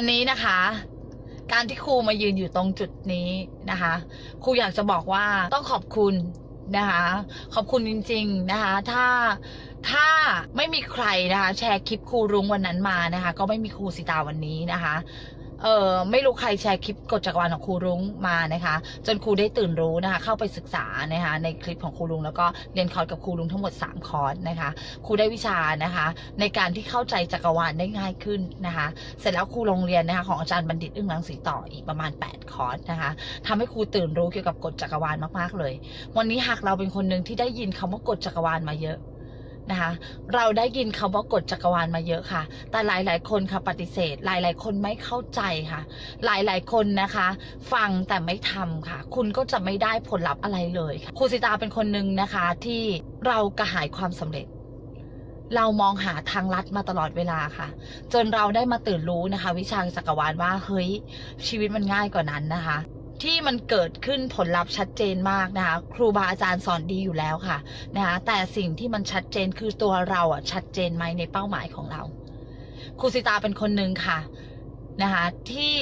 วันนี้นะคะ การที่ครูมายืนอยู่ตรงจุดนี้นะคะ ครูอยากจะบอกว่าต้องขอบคุณนะคะ ขอบคุณจริง ๆนะคะ ถ้าถ้าไม่มีใครนะคะ แชร์คลิปครูรุ้งวันนั้นมานะคะ ก็ไม่มีครูสิตาวันนี้นะคะ เออไม่รู้ใครแชร์คลิปกฎจักรวาลของครูรุ้งมานะคะ จนครูได้ตื่นรู้นะคะ เข้าไปศึกษานะคะในคลิปของครูรุ้งแล้วก็เรียนคอร์สกับครูรุ้งทั้งหมด 3 คอร์สนะคะครูได้วิชานะคะ ในการที่เข้าใจจักรวาลได้ง่ายขึ้นนะคะ เสร็จแล้วครูโรงเรียนนะคะของอาจารย์บัณฑิตอึ้งรังสีต่ออีกประมาณ 8 คอร์สนะคะทำให้ครูตื่นรู้เกี่ยวกับกฎจักรวาลมากๆเลย วันนี้หากเราเป็นคนหนึ่งที่ได้ยินคำว่ากฎจักรวาลมาเยอะ นะคะ เราได้ยินคำว่ากฎจักรวาลมาเยอะค่ะ แต่หลาย ๆ คนค่ะปฏิเสธ หลาย ๆ คนไม่เข้าใจค่ะ หลาย ๆ คนนะคะ ฟังแต่ไม่ทำค่ะ คุณก็จะไม่ได้ผลลัพธ์อะไรเลยค่ะครูสิตาเป็นคนหนึ่งนะคะที่เรากระหายความสำเร็จ เรามองหาทางลัดมาตลอดเวลาค่ะ จนเราได้มาตื่นรู้นะคะ วิชาจักรวาลว่าเฮ้ยชีวิตมันง่ายกว่านั้นนะคะ ที่มันเกิดขึ้นผลลัพธ์ชัดเจนมากนะคะ ครูบาอาจารย์สอนดีอยู่แล้วค่ะนะคะแต่สิ่งที่มันชัดเจนคือตัวเราอะชัดเจนไหมในเป้าหมายของเรา ครูสิตาเป็นคนหนึ่งค่ะนะคะที่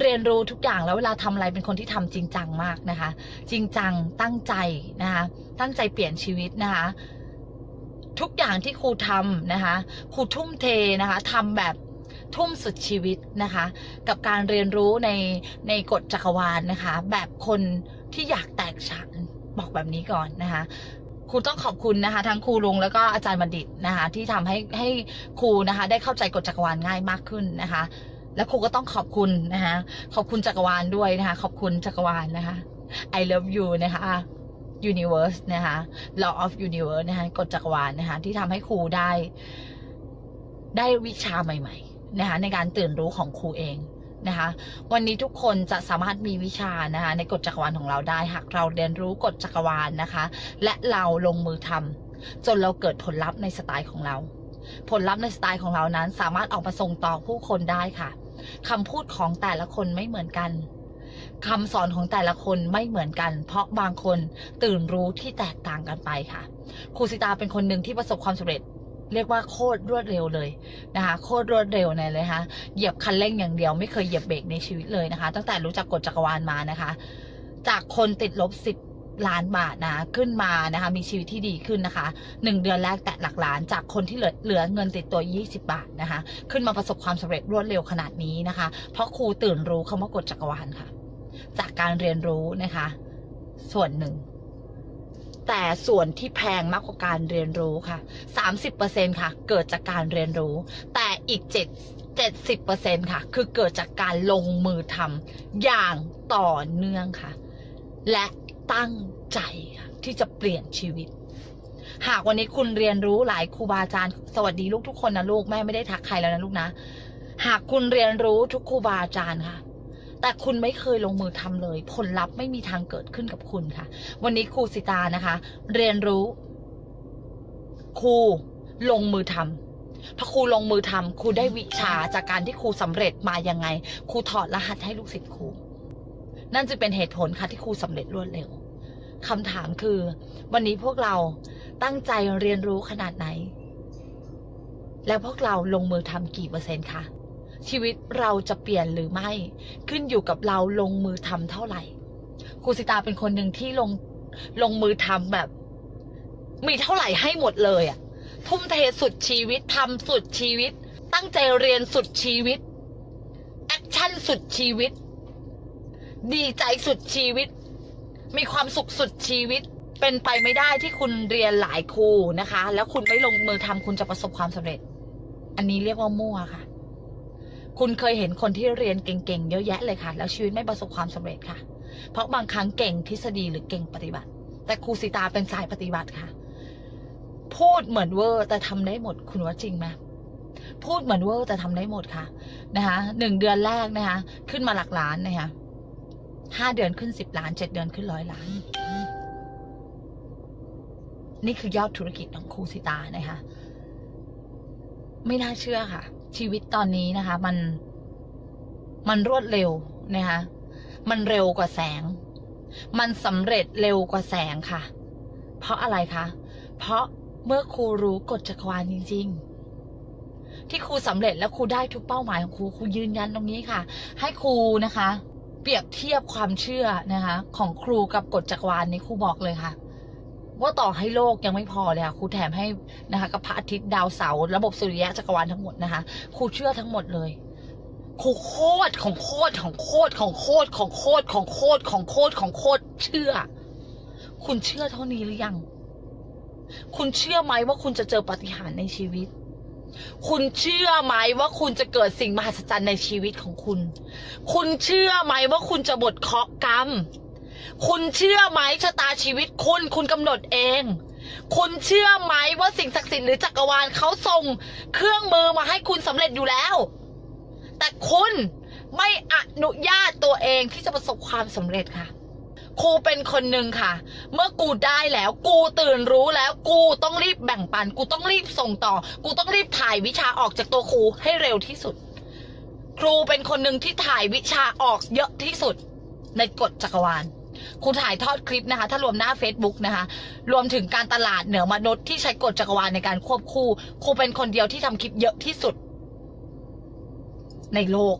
เรียนรู้ทุกอย่างแล้วเวลาทำอะไรเป็นคนที่ทำจริงจังมากนะคะ จริงจังตั้งใจนะคะตั้งใจเปลี่ยนชีวิตนะคะทุกอย่างที่ครูทำนะคะครูทุ่มเทนะคะทำแบบ ทุ่มสุดชีวิตนะคะ กับการเรียนรู้ในในกฎจักรวาลนะคะ แบบคนที่อยากแตกฉานบอกแบบนี้ก่อนนะคะครูต้องขอบคุณนะคะทั้งครูลุงแล้วก็อาจารย์บัณฑิตนะคะ ที่ทำให้ให้ครูนะคะ ได้เข้าใจกฎจักรวาลง่ายมากขึ้นนะคะ และครูก็ต้องขอบคุณนะคะขอบคุณจักรวาลด้วยนะคะ ขอบคุณจักรวาลนะคะ I love you นะคะ universe นะคะ law of universe นะคะกฎจักรวาลนะคะ ที่ทำให้ครูได้ ได้วิชาใหม่ ๆ นะคะในการตื่นรู้ของครูเองนะคะวันนี้ทุกคนจะสามารถมีวิชานะคะในกฎจักรวาลของเราได้หากเราเรียนรู้กฎจักรวาลนะคะ และเราลงมือทำจนเราเกิดผลลัพธ์ในสไตล์ของเรา ผลลัพธ์ในสไตล์ของเรานั้น สามารถออกมาส่งต่อผู้คนได้ค่ะคำพูดของแต่ละคนไม่เหมือนกันคำสอนของแต่ละคนไม่เหมือนกัน เพราะบางคนตื่นรู้ที่แตกต่างกันไปค่ะครูสิตาเป็นคนหนึ่งที่ประสบความสำเร็จ เรียกว่าโคตรรวดเร็วเลยนะคะ โคตรรวดเร็วเลยเลยนะคะเหยียบคันเร่งอย่างเดียวไม่เคยเหยียบเบรกในชีวิตเลยนะคะ ตั้งแต่รู้จักกฎจักรวาลมานะคะ จากคนติดลบสิบล้านบาทนะขึ้นมานะคะมีชีวิตที่ดีขึ้นนะคะหนึ่งเดือนแรกแตะหลักล้านจากคนที่เหลือเหลือเงินติดตัว 20 บาทนะคะ ขึ้นมาประสบความสำเร็จรวดเร็วขนาดนี้นะคะ เพราะครูตื่นรู้คำว่ากฎจักรวาลค่ะ จากการเรียนรู้นะคะ ส่วนหนึ่ง แต่ส่วนที่แพงมากกว่าการเรียนรู้ค่ะ 30%ค่ะ เกิดจากการเรียนรู้ แต่อีก 7 70%ค่ะ คือเกิดจากการลงมือทำอย่างต่อเนื่องค่ะ และตั้งใจที่จะเปลี่ยนชีวิต หากวันนี้คุณเรียนรู้หลายครูบาอาจารย์ สวัสดีลูกทุกคนนะลูกแม่ไม่ได้ทักใครแล้วนะลูกนะ หากคุณเรียนรู้ทุกครูบาอาจารย์ค่ะ แต่คุณไม่เคยลงมือทำเลย ผลลัพธ์ไม่มีทางเกิดขึ้นกับคุณค่ะ วันนี้ครูสิตานะคะ เรียนรู้ ครูลงมือทำพอครูลงมือทำครูได้วิชาจากการที่ครูสำเร็จมายังไงครูถอดรหัสให้ลูกศิษย์ครู นั่นจะเป็นเหตุผลค่ะที่ครูสำเร็จรวดเร็วคำถามคือ วันนี้พวกเราตั้งใจเรียนรู้ขนาดไหน แล้วพวกเราลงมือทำกี่เปอร์เซ็นต์คะ ชีวิตเราจะเปลี่ยนหรือไม่ ขึ้นอยู่กับเราลงมือทำเท่าไหร่ครูสิตาเป็นคนหนึ่งที่ลงลงมือทำแบบ มีเท่าไหร่ให้หมดเลยอะทุ่มเทสุดชีวิตทำสุดชีวิต ตั้งใจเรียนสุดชีวิตแอคชั่นสุดชีวิต ดีใจสุดชีวิต มีความสุขสุดชีวิตเป็นไปไม่ได้ที่คุณเรียนหลายครูนะคะ แล้วคุณไม่ลงมือทำคุณจะประสบความสำเร็จ อันนี้เรียกว่ามั่วค่ะ คุณเคยเห็นคนที่เรียนเก่งๆเยอะแยะเลยค่ะ แล้วชีวิตไม่ประสบความสำเร็จค่ะ เพราะบางครั้งเก่งทฤษฎีหรือเก่งปฏิบัติ แต่ครูสิตาเป็นสายปฏิบัติค่ะ พูดเหมือนเวอร์แต่ทำได้หมดคุณว่าจริงไหมพูดเหมือนเวอร์แต่ทำได้หมดค่ะนะคะหนึ่งเดือนแรกนะคะ ขึ้นมาหลักล้านนะคะห้าเดือนขึ้นสิบล้านเจ็ดเดือนขึ้นร้อยล้าน นี่คือยอดธุรกิจของครูสิตานะคะ ไม่น่าเชื่อค่ะ ชีวิตตอนนี้นะคะ มัน มันรวดเร็วนะคะ มันเร็วกว่าแสง มันสำเร็จเร็วกว่าแสงค่ะ เพราะอะไรคะ เพราะเมื่อครูรู้กฎจักรวาลจริงที่ครูสำเร็จและครูได้ทุกเป้าหมายของครูครูยืนยันตรงนี้ค่ะ ให้ครูนะคะ เปรียบเทียบความเชื่อนะคะ ของครูกับกฎจักรวาลนี้ครูบอกเลยค่ะ ว่าต่อให้โลกยังไม่พอเลยค่ะครูแถมให้นะคะกับพระอาทิตย์ดาวเสาร์ระบบสุริยะจักรวาลทั้งหมดนะคะครูเชื่อทั้งหมดเลยครูโคตรของโคตรของโคตรของโคตรของโคตรของโคตรของโคตรของโคตรเชื่อ คุณเชื่อเท่านี้หรือยัง คุณเชื่อไหมว่าคุณจะเจอปาฏิหารย์ในชีวิต คุณเชื่อไหมว่าคุณจะเกิดสิ่งมหัศจรรย์ในชีวิตของคุณ คุณเชื่อไหมว่าคุณจะบทเคาะกรรม คุณเชื่อไหมชะตาชีวิตคุณคุณกำหนดเอง คุณเชื่อไหมว่าสิ่งศักดิ์สิทธิ์หรือจักรวาลเขาส่งเครื่องมือมาให้คุณสำเร็จอยู่แล้ว แต่คุณไม่อนุญาตตัวเองที่จะประสบความสำเร็จค่ะครูเป็นคนหนึ่งค่ะ เมื่อกูได้แล้ว กูตื่นรู้แล้ว กูต้องรีบแบ่งปัน กูต้องรีบส่งต่อ กูต้องรีบถ่ายวิชาออกจากตัวครูให้เร็วที่สุด ครูเป็นคนหนึ่งที่ถ่ายวิชาออกเยอะที่สุด ในกฎจักรวาล ครูถ่ายทอดคลิปนะคะ ถ้ารวมหน้า Facebook นะคะ รวมถึงการตลาดเหนือมนุษย์ที่ใช้กฎจักรวาลในการควบคู่ ครูเป็นคนเดียวที่ทำคลิปเยอะที่สุด ในโลก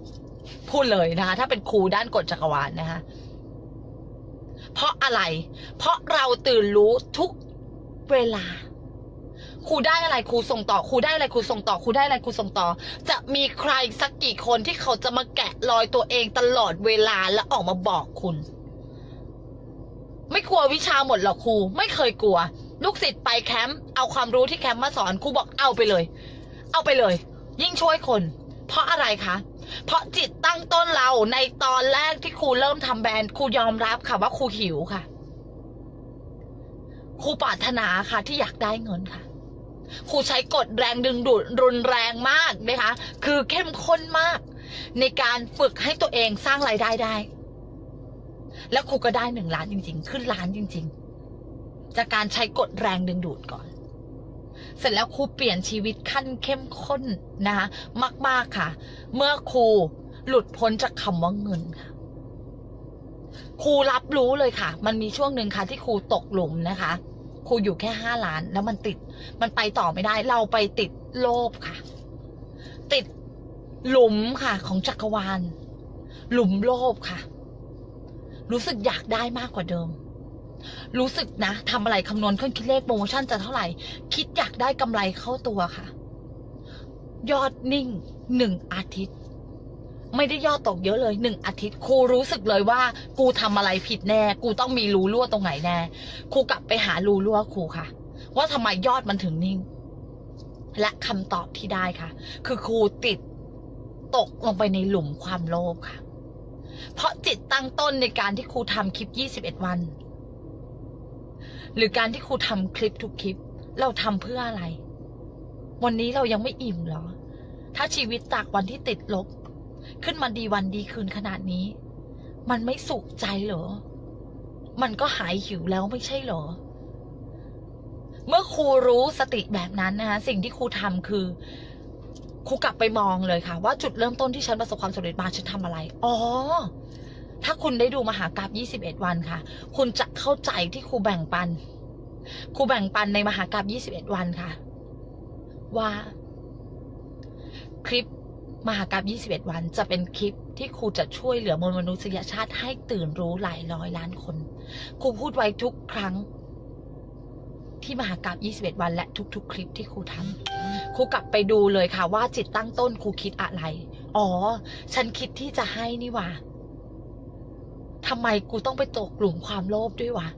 พูดเลยนะคะ ถ้าเป็นครูด้านกฎจักรวาลนะคะ เพราะอะไร เพราะเราตื่นรู้ทุกเวลาครูได้อะไรครูส่งต่อครูได้อะไรครูส่งต่อครูได้อะไรครูส่งต่อ จะมีใครสักกี่คนที่เขาจะมาแกะรอยตัวเองตลอดเวลาและออกมาบอกคุณ ไม่กลัววิชาหมดหรอกครู ไม่เคยกลัว ลูกศิษย์ไปแคมป์เอาความรู้ที่แคมป์มาสอนครูบอกเอาไปเลย เอาไปเลย ยิ่งช่วยคน เพราะอะไรคะ เพราะจิตตั้งต้นเราในตอนแรกที่ครูเริ่มทำแบรนด์ครูยอมรับค่ะว่าครูหิวค่ะครูปรารถนาค่ะที่อยากได้เงินค่ะครูใช้กฎแรงดึงดูดรุนแรงมากนะคะ คือเข้มข้นมาก ในการฝึกให้ตัวเองสร้างรายได้ได้ แล้วครูก็ได้หนึ่งล้านจริง ๆ ขึ้นล้านจริง ๆ จากการใช้กฎแรงดึงดูดก่อน เสร็จแล้วครูเปลี่ยนชีวิตขั้นเข้มข้นนะคะมาก ๆค่ะ เมื่อครูหลุดพ้นจากคำว่าเงินค่ะครูรับรู้เลยค่ะ มันมีช่วงหนึ่งค่ะ ที่ครูตกหลุมนะคะ ครูอยู่แค่ห้าล้าน แล้วมันติด มันไปต่อไม่ได้ เราไปติดโลภค่ะ ติดหลุมค่ะ ของจักรวาล หลุมโลภค่ะ รู้สึกอยากได้มากกว่าเดิม รู้สึกนะทำอะไรคำนวณเครื่องคิดเลขโปรโมชั่นจะเท่าไหร่ คิดอยากได้กำไรเข้าตัวค่ะ ยอดนิ่งหนึ่งอาทิตย์ ไม่ได้ยอดตกเยอะเลยหนึ่งอาทิตย์ครูรู้สึกเลยว่า กูทำอะไรผิดแน่ กูต้องมีรูรั่วตรงไหนแน่ครูกลับไปหารูรั่วครูค่ะ ว่าทำไมยอดมันถึงนิ่ง และคำตอบที่ได้ค่ะ คือครูติดตกลงไปในหลุมความโลภค่ะ เพราะจิตตั้งต้นในการที่ครูทำคลิป 21 วัน หรือการที่ครูทำคลิปทุกคลิป เราทำเพื่ออะไร วันนี้เรายังไม่อิ่มเหรอ ถ้าชีวิตจากวันที่ติดลบ ขึ้นมาดีวันดีคืนขนาดนี้ มันไม่สุขใจเหรอ มันก็หายหิวแล้วไม่ใช่เหรอ เมื่อครูรู้สติแบบนั้นนะคะสิ่งที่ครูทำคือ ครูกลับไปมองเลยค่ะ ว่าจุดเริ่มต้นที่ฉันประสบความสำเร็จมาฉันทำอะไร อ๋อ ถ้าคุณได้ดูมหากราบ21 วันค่ะ คุณจะเข้าใจที่ครูแบ่งปัน ครูแบ่งปันในมหากราบ21 วันค่ะ ว่า คลิปมหากราบ21 วัน จะเป็นคลิปที่ครูจะช่วยเหลือมวลมนุษยชาติให้ตื่นรู้หลายร้อยล้านคน ครูพูดไว้ทุกครั้งที่มหากราบ21 วันและทุก ๆ คลิปที่ครูทำ ครูกลับไปดูเลยค่ะ ว่าจิตตั้งต้นครูคิดอะไร อ๋อ ฉันคิดที่จะให้นี่ว่าทำไมกูต้องไปตกหลุมความโลภด้วยวะ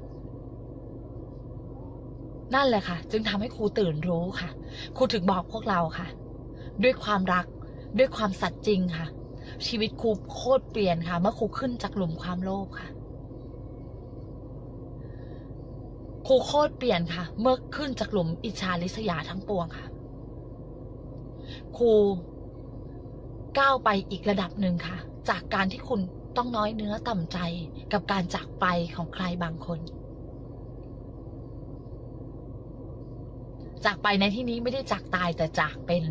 นั่นแหละค่ะ จึงทำให้ครูตื่นรู้ค่ะครูถึงบอกพวกเราค่ะ ด้วยความรักด้วยความสัตย์จริงค่ะ ชีวิตครูโคตรเปลี่ยนค่ะ เมื่อครูขึ้นจากหลุมความโลภค่ะครูโคตรเปลี่ยนค่ะ เมื่อขึ้นจากหลุมอิจฉาริษยาทั้งปวงค่ะ ครูก้าวไปอีกระดับหนึ่งค่ะ จากการที่คุณต้องน้อยเนื้อต่ำใจกับการจากไปของใครบางคน จากไปในที่นี้ไม่ได้จากตายแต่จากเป็น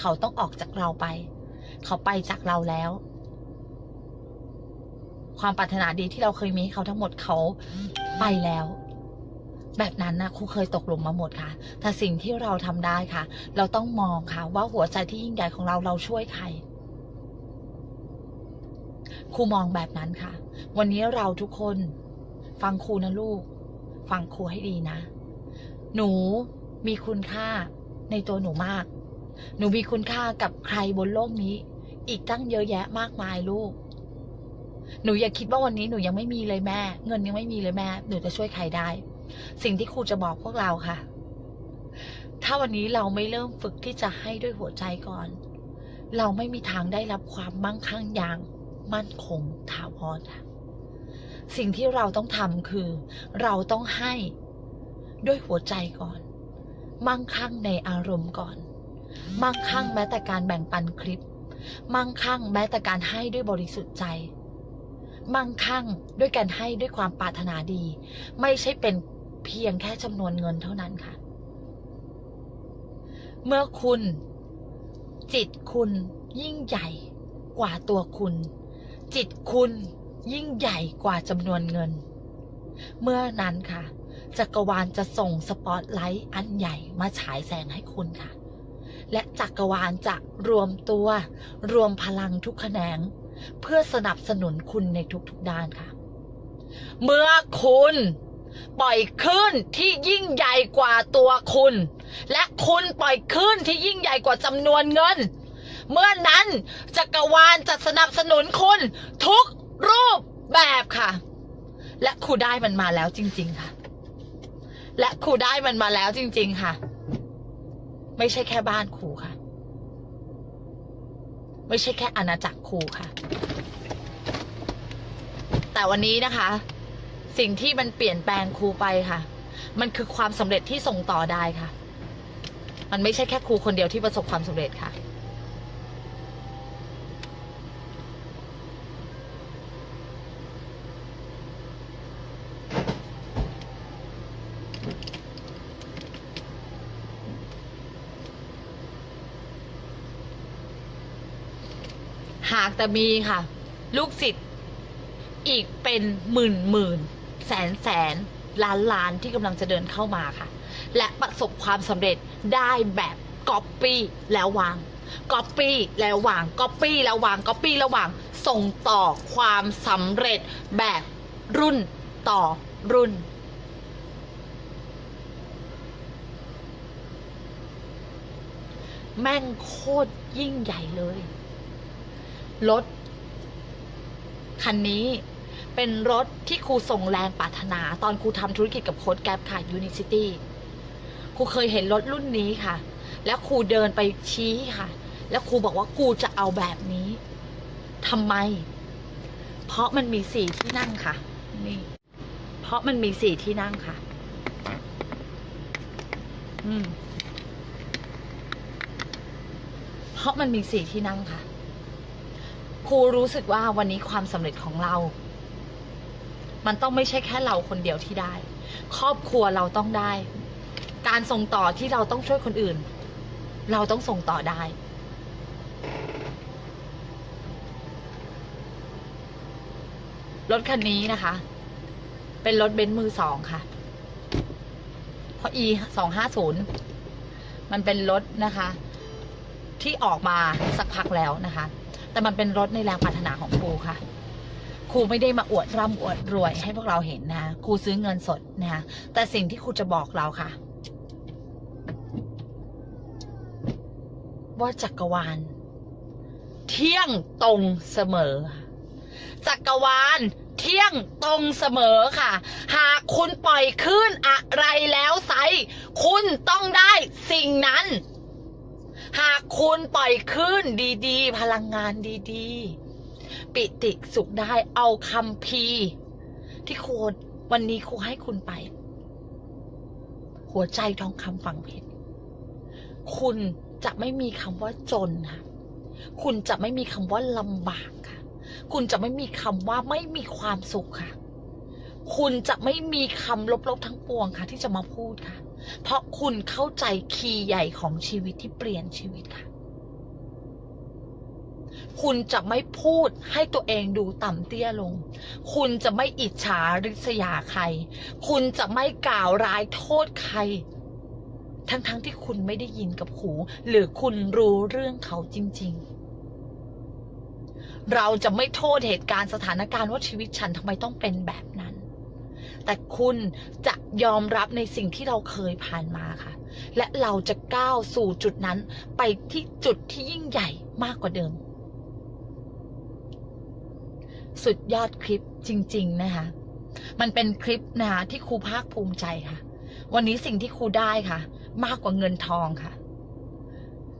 เขาต้องออกจากเราไป เขาไปจากเราแล้ว ความปรารถนาดีที่เราเคยมีให้เขาทั้งหมดเขาไปแล้ว แบบนั้นนะครูเคยตกหลุมมาหมดค่ะ แต่สิ่งที่เราทำได้ค่ะ เราต้องมองค่ะ ว่าหัวใจที่ยิ่งใหญ่ของเราเราช่วยใครครูมองแบบนั้นค่ะ วันนี้เราทุกคน ฟังครูนะลูก ฟังครูให้ดีนะ หนูมีคุณค่าในตัวหนูมาก หนูมีคุณค่ากับใครบนโลกนี้ อีกตั้งเยอะแยะมากมายลูก หนูอย่าคิดว่าวันนี้หนูยังไม่มีเลยแม่ เงินยังไม่มีเลยแม่ หนูจะช่วยใครได้ สิ่งที่ครูจะบอกพวกเราค่ะ ถ้าวันนี้เราไม่เริ่มฝึกที่จะให้ด้วยหัวใจก่อน เราไม่มีทางได้รับความมั่งคั่งอย่างมั่นคงถาวรค่ะสิ่งที่เราต้องทำคือ เราต้องให้ด้วยหัวใจก่อน มั่งคั่งในอารมณ์ก่อน มั่งคั่งแม้แต่การแบ่งปันคลิป มั่งคั่งแม้แต่การให้ด้วยบริสุทธิ์ใจ มั่งคั่งด้วยการให้ด้วยความปรารถนาดี ไม่ใช่เป็น เพียงแค่จำนวนเงินเท่านั้นค่ะ เมื่อคุณ จิตคุณยิ่งใหญ่กว่าตัวคุณ จิตคุณยิ่งใหญ่กว่าจำนวนเงิน เมื่อนั้นค่ะจักรวาลจะส่งสปอตไลท์อันใหญ่มาฉายแสงให้คุณค่ะ และจักรวาลจะรวมตัว รวมพลังทุกแขนง เพื่อสนับสนุนคุณในทุกๆด้านค่ะ เมื่อคุณ ปล่อยคลื่นที่ยิ่งใหญ่กว่าตัวคุณ และคุณปล่อยคลื่นที่ยิ่งใหญ่กว่าจำนวนเงิน เมื่อนั้นจักรวาลจะสนับสนุนคุณทุกรูปแบบค่ะ และครูได้มันมาแล้วจริง ๆ ค่ะ และครูได้มันมาแล้วจริง ๆ ค่ะ ไม่ใช่แค่บ้านครูค่ะ ไม่ใช่แค่อาณาจักรครูค่ะ แต่วันนี้นะคะ สิ่งที่มันเปลี่ยนแปลงครูไปค่ะ มันคือความสำเร็จที่ส่งต่อได้ค่ะ มันไม่ใช่แค่ครูคนเดียวที่ประสบความสำเร็จค่ะ หากแต่มีค่ะ ลูกศิษย์อีกเป็นหมื่นหมื่น แสนแสนล้านล้านที่กำลังจะเดินเข้ามาค่ะ และประสบความสำเร็จได้แบบก๊อปปี้แล้ววางก๊อปปี้แล้ววางก๊อปปี้แล้ววางก๊อปปี้แล้ววางส่งต่อความสำเร็จแบบรุ่นต่อรุ่น แม่งโคตรยิ่งใหญ่เลย รถ คันนี้ เป็นรถที่ครูส่งแรงปรารถนา ตอนครูทำธุรกิจกับโค้ดแก๊ปค่ะ Unicity ครูเคยเห็นรถรุ่นนี้ค่ะ แล้วครูเดินไปชี้ค่ะ แล้วครูบอกว่ากูจะเอาแบบนี้ทำไม เพราะมันมีสี่ที่นั่งค่ะ นี่ เพราะมันมีสี่ที่นั่งค่ะ อืม เพราะมันมีสี่ที่นั่งค่ะครูรู้สึกว่าวันนี้ความสำเร็จของเรา มันต้องไม่ใช่แค่เราคนเดียวที่ได้ ครอบครัวเราต้องได้ การส่งต่อที่เราต้องช่วยคนอื่น เราต้องส่งต่อได้ รถคันนี้นะคะ เป็นรถเบนซ์มือสองค่ะ เพราะ e สองห้าศูนย์มันเป็นรถนะคะ ที่ออกมาสักพักแล้วนะคะ แต่มันเป็นรถในแรงปรารถนาของครูค่ะ ครูไม่ได้มาอวดร่ำอวดรวยให้พวกเราเห็นนะคะครูซื้อเงินสดนะคะแต่สิ่งที่ครูจะบอกเราค่ะ ว่าจักรวาล เที่ยงตรงเสมอ จักรวาลเที่ยงตรงเสมอค่ะ หากคุณปล่อยขึ้นอะไรแล้วไซคุณต้องได้สิ่งนั้น หากคุณปล่อยขึ้นดี ๆ พลังงานดี ๆ ปิติสุขได้เอาคำพีที่ครูวันนี้ครูให้คุณไป หัวใจทองคำฝังเพชรคุณจะไม่มีคำว่าจนค่ะคุณจะไม่มีคำว่าลำบากค่ะ คุณจะไม่มีคำว่าไม่มีความสุขค่ะ คุณจะไม่มีคำลบๆทั้งปวงค่ะ ที่จะมาพูดค่ะ เพราะคุณเข้าใจคีย์ใหญ่ของชีวิตที่เปลี่ยนชีวิตค่ะ คุณจะไม่พูดให้ตัวเองดูต่ำเตี้ยลง คุณจะไม่อิจฉาริษยาใคร คุณจะไม่กล่าวร้ายโทษใคร ทั้งๆทที่คุณไม่ได้ยินกับหู หรือคุณรู้เรื่องเขาจริง ๆ เราจะไม่โทษเหตุการณ์สถานการณ์ว่าชีวิตฉันทำไมต้องเป็นแบบนั้น แต่คุณจะยอมรับในสิ่งที่เราเคยผ่านมาค่ะและเราจะก้าวสู่จุดนั้นไปที่จุดที่ยิ่งใหญ่มากกว่าเดิม สุดยอดคลิปจริง ๆ นะคะ มันเป็นคลิปนะคะที่ครูภาคภูมิใจค่ะ วันนี้สิ่งที่ครูได้ค่ะ มากกว่าเงินทองค่ะ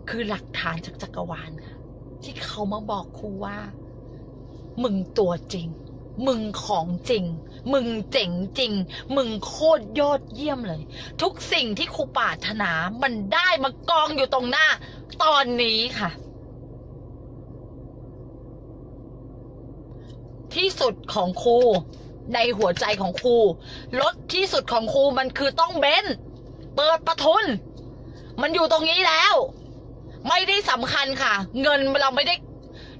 คือหลักฐานจากจักรวาลค่ะ ที่เขามาบอกครูว่า มึงตัวจริง มึงของจริง มึงเจ๋งจริง มึงโคตรยอดเยี่ยมเลย ทุกสิ่งที่ครูปรารถนามันได้มากองอยู่ตรงหน้า ตอนนี้ค่ะ ที่สุดของครูในหัวใจของครูรถที่สุดของครูมันคือต้องเบนเปิดประทุน มันอยู่ตรงนี้แล้ว ไม่ได้สำคัญค่ะ เงินเราไม่ได้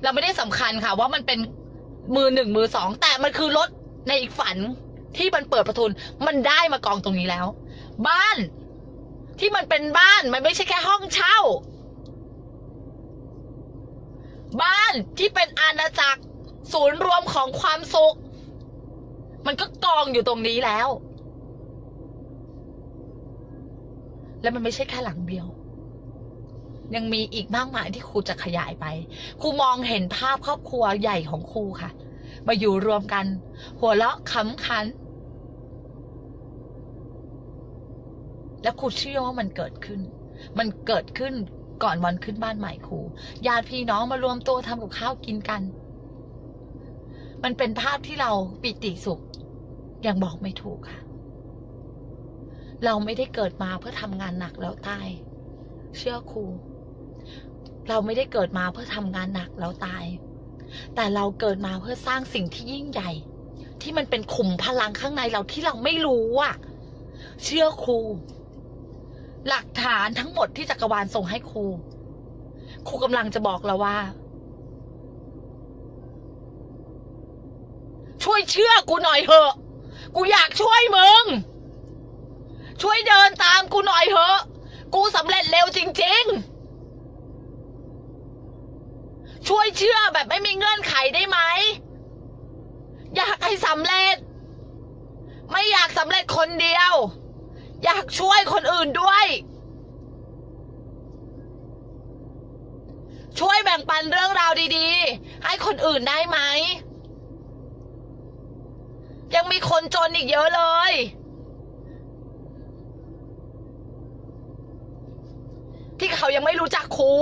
เราไม่ได้สำคัญค่ะ ว่ามันเป็นมือหนึ่งมือสองแต่มันคือรถในอีกฝันที่มันเปิดประทุน มันได้มากองตรงนี้แล้ว บ้านที่มันเป็นบ้านมันไม่ใช่แค่ห้องเช่า บ้านที่เป็นอาณาจักร ศูนย์รวมของความสุข มันก็กองอยู่ตรงนี้แล้ว และมันไม่ใช่แค่หลังเดียว ยังมีอีกมากมายที่ครูจะขยายไป ครูมองเห็นภาพครอบครัวใหญ่ของครูค่ะ มาอยู่รวมกัน หัวเราะขำขัน และครูเชื่อว่ามันเกิดขึ้น มันเกิดขึ้นก่อนวันขึ้นบ้านใหม่ครูญาติพี่น้องมารวมตัวทำกับข้าวกินกัน มันเป็นภาพที่เราปิติสุข ยังบอกไม่ถูกค่ะ เราไม่ได้เกิดมาเพื่อทำงานหนักแล้วตาย เชื่อครู เราไม่ได้เกิดมาเพื่อทำงานหนักแล้วตาย แต่เราเกิดมาเพื่อสร้างสิ่งที่ยิ่งใหญ่ ที่มันเป็นขุมพลังข้างในเราที่เราไม่รู้อะเชื่อครู หลักฐานทั้งหมดที่จักรวาลส่งให้ครูครูกำลังจะบอกเราว่า ช่วย เชื่อกูหน่อยเถอะ กูอยากช่วยมึง ช่วยเดินตามกูหน่อยเถอะ กูสำเร็จเร็วจริง ๆ ช่วยเชื่อแบบไม่มีเงื่อนไขได้ไหม อยากให้สำเร็จ ไม่อยากสำเร็จคนเดียว อยากช่วยคนอื่นด้วย ช่วยแบ่งปันเรื่องราวดี ๆ ให้คนอื่นได้ไหม ยังมีคนจนอีกเยอะเลย ที่เขายังไม่รู้จักครู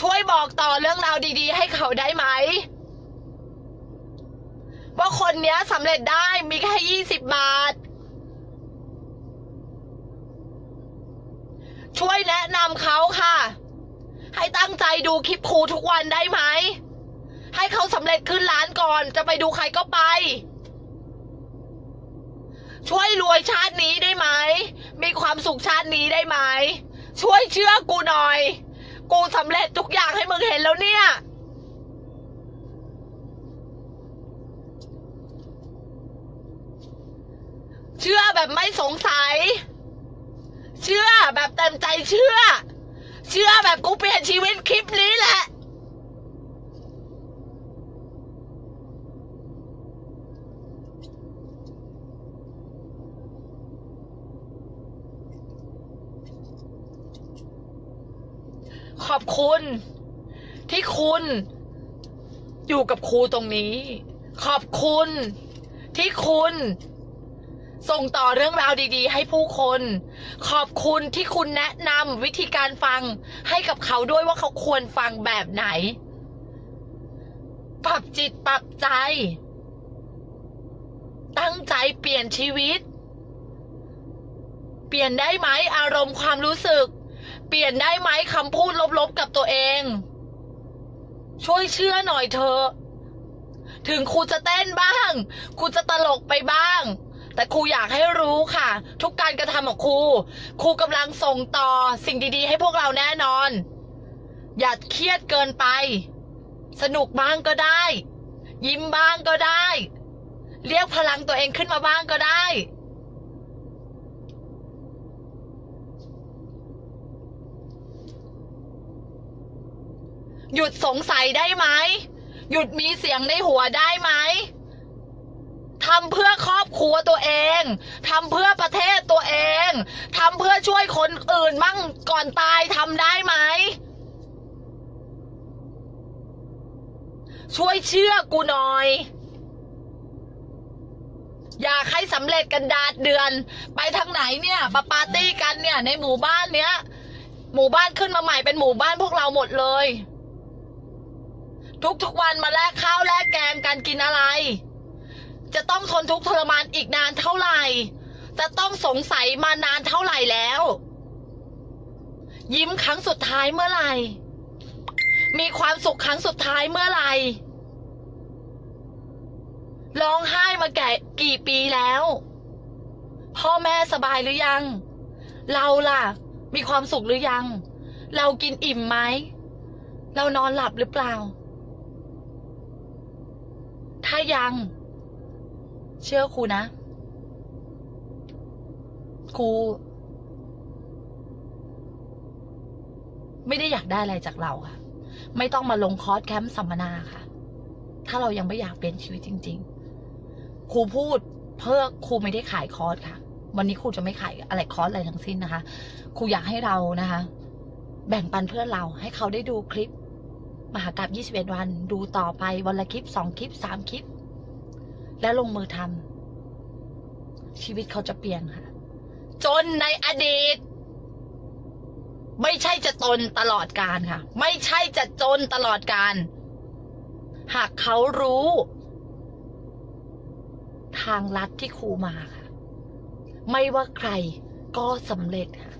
ช่วยบอกต่อเรื่องราวดี ๆ ให้เขาได้ไหม ว่าคนเนี้ยสำเร็จได้มีแค่ยี่สิบบาท ช่วยแนะนำเขาค่ะ ให้ตั้งใจดูคลิปครูทุกวันได้ไหม ให้เขาสำเร็จขึ้นล้านก่อน จะไปดูใครก็ไป ช่วยรวยชาตินี้ได้ไหม มีความสุขชาตินี้ได้ไหม ช่วยเชื่อกูหน่อย กูสำเร็จทุกอย่างให้มึงเห็นแล้วเนี่ยเชื่อแบบไม่สงสัย เชื่อแบบเต็มใจเชื่อ เชื่อแบบกูเปลี่ยนชีวิตคลิปนี้แหละ ขอบคุณ ที่คุณ อยู่กับครูตรงนี้ ขอบคุณ ที่คุณ ส่งต่อเรื่องราวดี ๆ ให้ผู้คน ขอบคุณที่คุณแนะนำวิธีการฟังให้กับเขาด้วยว่าเขาควรฟังแบบไหน ปรับจิตปรับใจ ตั้งใจเปลี่ยนชีวิต เปลี่ยนได้ไหมอารมณ์ความรู้สึก เปลี่ยนได้ไหมคำพูดลบๆกับตัวเอง ช่วยเชื่อหน่อยเถอะถึงครูจะเต้นบ้างครูจะตลกไปบ้าง แต่ครูอยากให้รู้ค่ะ ทุกการกระทำของครูครูกำลังส่งต่อสิ่งดีๆ ให้พวกเราแน่นอน อย่าเครียดเกินไป สนุกบ้างก็ได้ ยิ้มบ้างก็ได้ เรียกพลังตัวเองขึ้นมาบ้างก็ได้ หยุดสงสัยได้ไหม หยุดมีเสียงในหัวได้ไหมทำเพื่อครอบครัวตัวเองทำเพื่อประเทศตัวเองทำเพื่อช่วยคนอื่นมั่งก่อนตายทำได้ไหม ช่วยเชื่อกูหน่อย อยากให้สำเร็จกันดาดเดือน ไปทางไหนเนี่ยมาปาร์ตี้กันเนี่ย ในหมู่บ้านเนี้ย หมู่บ้านขึ้นมาใหม่เป็นหมู่บ้านพวกเราหมดเลย ทุกๆวันมาแลกข้าวแลกแกงกันกินอะไร จะต้องทนทุกข์ทรมานอีกนานเท่าไหร่ จะต้องสงสัยมานานเท่าไหร่แล้ว ยิ้มครั้งสุดท้ายเมื่อไหร่ มีความสุขครั้งสุดท้ายเมื่อไหร่ร้องไห้มาแก่กี่ปีแล้ว พ่อแม่สบายหรือยัง เราล่ะ มีความสุขหรือยัง เรากินอิ่มไหม เรานอนหลับหรือเปล่า ถ้ายัง เชื่อครูนะ ครู ไม่ได้อยากได้อะไรจากเราค่ะ ไม่ต้องมาลงคอร์สแคมป์สัมมนาค่ะ ถ้าเรายังไม่อยากเปลี่ยนชีวิตจริง ๆ ครูพูดเพื่อครูไม่ได้ขายคอร์สค่ะ วันนี้ครูจะไม่ขายอะไรคอร์สอะไรทั้งสิ้นนะคะ ครูอยากให้เรานะคะ แบ่งปันเพื่อนเราให้เขาได้ดูคลิป มหากรรม21 วัน ดูต่อไปวันละคลิป2คลิป3คลิป และลงมือทำชีวิตเขาจะเปลี่ยนค่ะ จนในอดีต ไม่ใช่จะจนตลอดการค่ะ ไม่ใช่จะจนตลอดการ หากเขารู้ ทางลัดที่ครูมาค่ะ ไม่ว่าใครก็สำเร็จค่ะ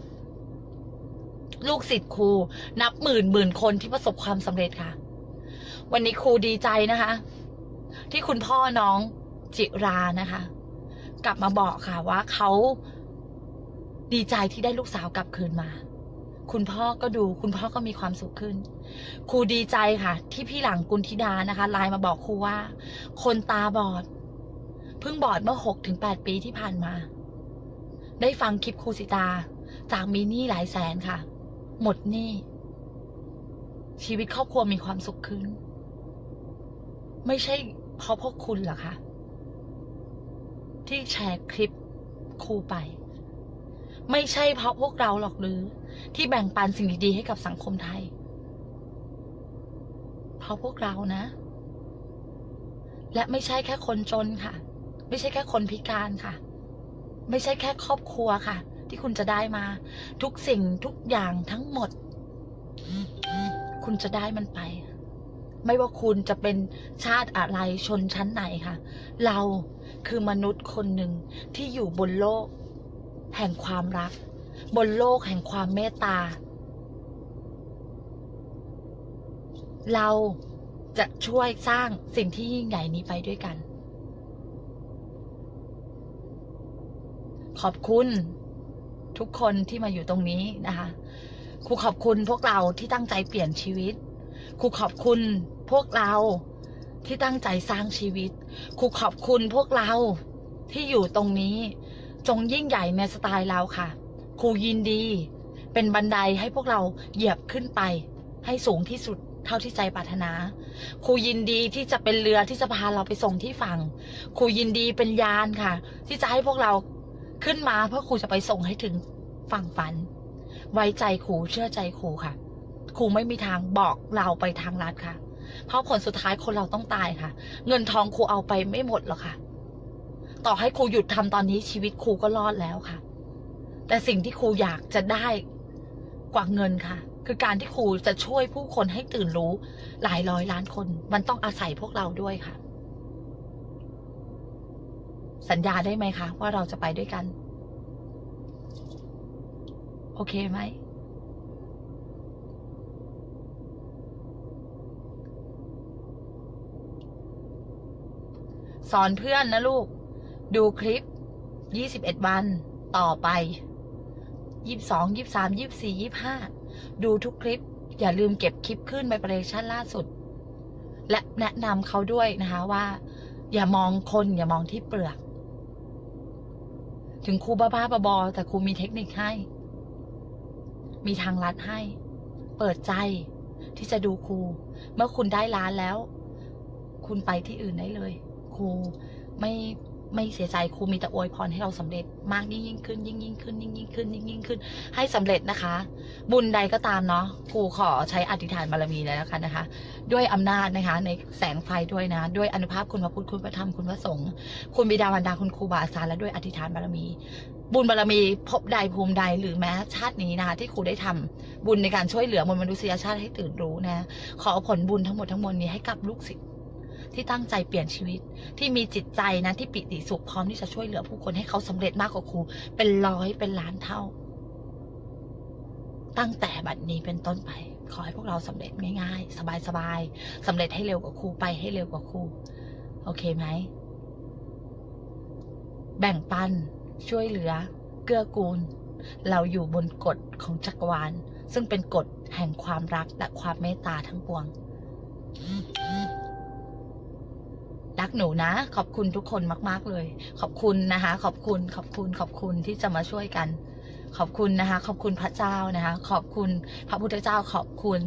ลูกศิษย์ครู นับหมื่นหมื่นคนที่ประสบความสำเร็จค่ะ วันนี้ครูดีใจนะคะ ที่คุณพ่อน้องจิรานะคะ กลับมาบอกค่ะว่าเขาดีใจที่ได้ลูกสาวกลับคืนมา คุณพ่อก็ดู คุณพ่อก็มีความสุขขึ้น ครูดีใจค่ะ ที่พี่หลังกุลธิดานะคะไลน์มาบอกครูว่า คนตาบอดเพิ่งบอดเมื่อหกถึงแปดปีที่ผ่านมา ได้ฟังคลิปครูสิตา จากมีหนี้หลายแสนค่ะ หมดหนี้ ชีวิตครอบครัวมีความสุขขึ้น ไม่ใช่เพราะพวกคุณหรอคะ ที่แชร์คลิปครูไป ไม่ใช่เพราะพวกเราหรอกหรือ ที่แบ่งปันสิ่งดี ๆ ให้กับสังคมไทย เพราะพวกเรานะ และไม่ใช่แค่คนจนค่ะ ไม่ใช่แค่คนพิการค่ะ ไม่ใช่แค่ครอบครัวค่ะ ที่คุณจะได้มา ทุกสิ่งทุกอย่างทั้งหมด คุณจะได้มันไป ไม่ว่าคุณจะเป็นชาติอะไรชนชั้นไหนค่ะ เราคือมนุษย์คนหนึ่งที่อยู่บนโลก แห่งความรัก บนโลกแห่งความเมตตา เราจะช่วยสร้างสิ่งที่ยิ่งใหญ่นี้ไปด้วยกัน ขอบคุณ ทุกคนที่มาอยู่ตรงนี้นะคะครูขอบคุณพวกเราที่ตั้งใจเปลี่ยนชีวิตครูขอบคุณพวกเราที่ตั้งใจสร้างชีวิตครูขอบคุณพวกเราที่อยู่ตรงนี้ จงยิ่งใหญ่ในสไตล์เราค่ะครูยินดี เป็นบันไดให้พวกเราเหยียบขึ้นไป ให้สูงที่สุดเท่าที่ใจปรารถนาครูยินดีที่จะเป็นเรือที่จะพาเราไปส่งที่ฝั่งครูยินดีเป็นยานค่ะ ที่จะให้พวกเรา ขึ้นมาเพื่อครูจะไปส่งให้ถึงฝั่งฝัน ไว้ใจครูเชื่อใจครูค่ะครูไม่มีทางบอกเราไปทางลัดค่ะ เพราะผลสุดท้ายคนเราต้องตายค่ะ เงินทองครูเอาไปไม่หมดหรอกค่ะ ต่อให้ครูหยุดทำตอนนี้ชีวิตครูก็รอดแล้วค่ะ แต่สิ่งที่ครูอยากจะได้กว่าเงินค่ะ คือการที่ครูจะช่วยผู้คนให้ตื่นรู้หลายร้อยล้านคน มันต้องอาศัยพวกเราด้วยค่ะ สัญญาได้ไหมคะ ว่าเราจะไปด้วยกัน โอเคไหม สอนเพื่อนนะลูก ดูคลิป 21 วันต่อไป 22 23 24 25 ดูทุกคลิป อย่าลืมเก็บคลิปขึ้นไ i เ r a t i o n ล่าสุด และแนะนำเขาด้วยนะคะว่าอย่ามองคนอย่ามองที่เปลือก ถึงครูบ้าบ้าๆบอๆแต่ครูมีเทคนิคให้ มีทางลัดให้ เปิดใจที่จะดูครู เมื่อคุณได้ร้านแล้ว คุณไปที่อื่นได้เลย ครูไม่ ไม่เสียใจครูมีแต่อวยพรให้เราสำเร็จมากยิ่งยิ่งขึ้น ยิ่งยิ่งขึ้นยิ่งยิ่งขึ้นยิ่งยิ่งขึ้น ให้สำเร็จนะคะ บุญใดก็ตามเนาะครูขอใช้อธิษฐานบารมีเลยแล้วกันนะคะ ด้วยอำนาจนะคะ ในแสงไฟด้วยนะ ด้วยอนุภาพคุณพระพุทธคุณพระธรรมคุณพระสงฆ์คุณบิดามารดาคุณครูบาอาจารย์และด้วยอธิษฐานบารมี บุญบารมีพบใดภูมิใดหรือแม้ชาตินี้นะคะที่ครูได้ทำบุญในการช่วยเหลือมวลมนุษยชาติให้ตื่นรู้นะขอผลบุญทั้งหมดทั้งมวลนี้ให้กับลูกศิษย์ ที่ตั้งใจเปลี่ยนชีวิต ที่มีจิตใจนะที่ปิติสุขพร้อมที่จะช่วยเหลือผู้คนให้เขาสำเร็จมากกว่าครู เป็นร้อยเป็นล้านเท่า ตั้งแต่บัดนี้เป็นต้นไป ขอให้พวกเราสำเร็จง่ายๆ สบายๆสำเร็จให้เร็วกว่าครูไปให้เร็วกว่าครูโอเคไหมแบ่งปัน ช่วยเหลือ เกื้อกูล เราอยู่บนกฎของจักรวาล ซึ่งเป็นกฎแห่งความรักและความเมตตาทั้งปวง รักหนูนะ ขอบคุณทุกคนมาก ๆ เลย ขอบคุณนะคะ ขอบคุณขอบคุณขอบคุณที่จะมาช่วยกัน ขอบคุณนะคะ ขอบคุณพระเจ้านะคะ ขอบคุณพระพุทธเจ้า ขอบคุณ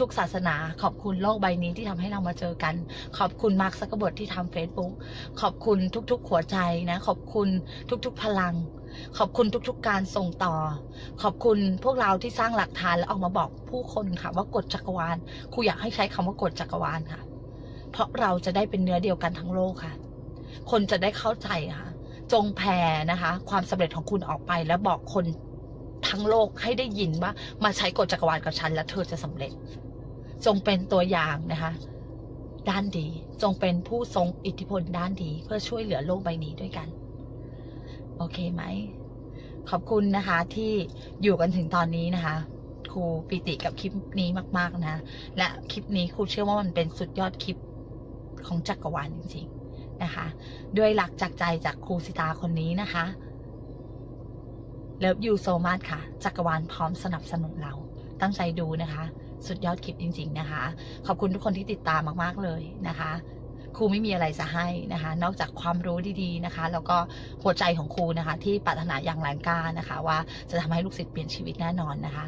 ทุกๆ ศาสนา ขอบคุณโลกใบนี้ที่ทำให้เรามาเจอกัน ขอบคุณมาร์คซักเกอร์เบิร์ดที่ทำเฟซบุ๊กขอบคุณทุกๆ หัวใจนะ ขอบคุณทุกๆ พลัง ขอบคุณทุกๆ การส่งต่อ ขอบคุณพวกเราที่สร้างหลักฐานแล้วออกมาบอกผู้คนค่ะว่ากฎจักรวาลครูอยากให้ใช้คำว่ากฎจักรวาลค่ะ เพราะเราจะได้เป็นเนื้อเดียวกันทั้งโลกค่ะ คนจะได้เข้าใจค่ะ จงแผ่นะคะ ความสำเร็จของคุณออกไป แล้วบอกคนทั้งโลกให้ได้ยินว่า มาใช้กฎจักรวาลกับฉัน แล้วเธอจะสำเร็จ จงเป็นตัวอย่างนะคะ ด้านดี จงเป็นผู้ทรงอิทธิพลด้านดี เพื่อช่วยเหลือโลกใบนี้ด้วยกัน โอเคไหม ขอบคุณนะคะที่อยู่กันถึงตอนนี้นะคะครูปิติกับคลิปนี้มาก ๆ นะ และคลิปนี้ครูเชื่อว่ามันเป็นสุดยอดคลิป ของจักรวาลจริงๆนะคะ ด้วยหลักจากใจจากครูสิตาคนนี้นะคะเลิฟยูโซมาค่ะ จักรวาลพร้อมสนับสนุนเรา ตั้งใจดูนะคะ สุดยอดคลิปจริง ๆนะคะ ขอบคุณทุกคนที่ติดตามมากๆเลยนะคะครูไม่มีอะไรจะให้นะคะ นอกจากความรู้ดีๆนะคะ แล้วก็หัวใจของครูนะคะ ที่ปรารถนาอย่างแรงกล้านะคะ ว่าจะทำให้ลูกศิษย์เปลี่ยนชีวิตแน่นอนนะคะ